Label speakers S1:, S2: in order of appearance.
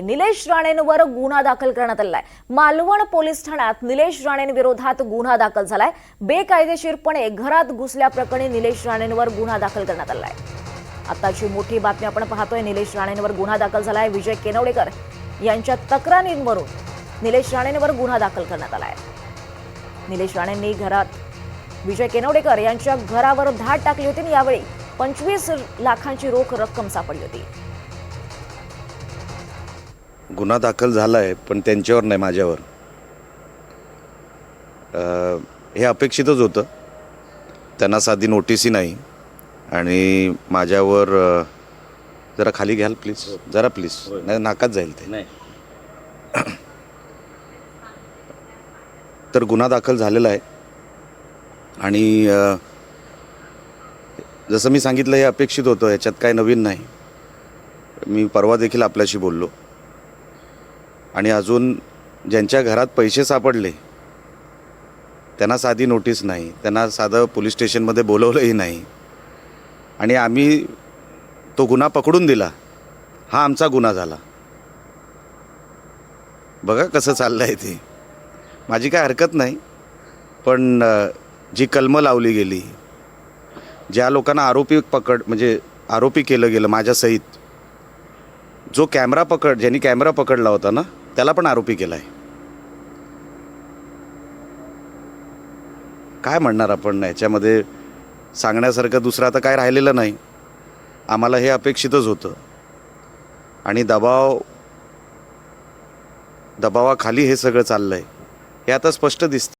S1: निलेश राणेंवर गुन्हा दाखल करण्यात आलाय मालवण पोलीस ठाण्यात निलेश राणेंविरोधात गुन्हा दाखल झालाय. बेकायदेशीरपणे घरात घुसल्याप्रकरणी निलेश राणेंवर गुन्हा दाखल करण्यात आलाय आताची मोठी बातमी आपण पाहतोय. निलेश राणेंवर गुन्हा दाखल झालाय. विजय केनवडेकर यांच्या तक्रारींवरून निलेश राणेंवर गुन्हा दाखल करण्यात आलाय. निलेश राणेंनी घरात विजय केनवडेकर यांच्या घरावर धाड टाकली होती आणि यावेळी पंचवीस लाखांची रोख रक्कम सापडली होती.
S2: गुन्हा दाखल झाला आहे पण त्यांच्यावर नाही माझ्यावर. हे अपेक्षितच होतं. त्यांना साधी नोटीसही नाही. आणि माझ्यावर जरा खाली घ्याल प्लीज? जरा प्लीज. नाही नाकात जाईल ते.
S3: नाही.
S2: तर गुन्हा दाखल झालेला आहे. आणि जसं मी सांगितलं हे अपेक्षित होतं याच्यात काय नवीन नाही. मी परवा देखील आपल्याशी बोललो. आणि अजून ज्यांच्या घरात पैसे सापडले त्यांना साधी नोटीस नाही त्यांना साधं पोलीस स्टेशनमध्ये बोलवलंही नाही. आणि आम्ही तो गुन्हा पकडून दिला हा आमचा गुन्हा झाला. बघा कसं चाललं आहे ते. माझी काय हरकत नाही पण जी कलमं लावली गेली ज्या लोकांना आरोपी पकड म्हणजे आरोपी केलं गेलं माझ्यासहित जो कॅमेरा पकड ज्यांनी कॅमेरा पकडला होता ना त्याला पण आरोपी केला आहे काय म्हणणार आपण? याच्यामध्ये सांगण्यासारखं दुसरं आता काय राहिलेलं नाही. आम्हाला हे अपेक्षितच होतं. आणि दबाव दबावाखाली हे सगळं चाललं आहे हे आता स्पष्ट दिसतं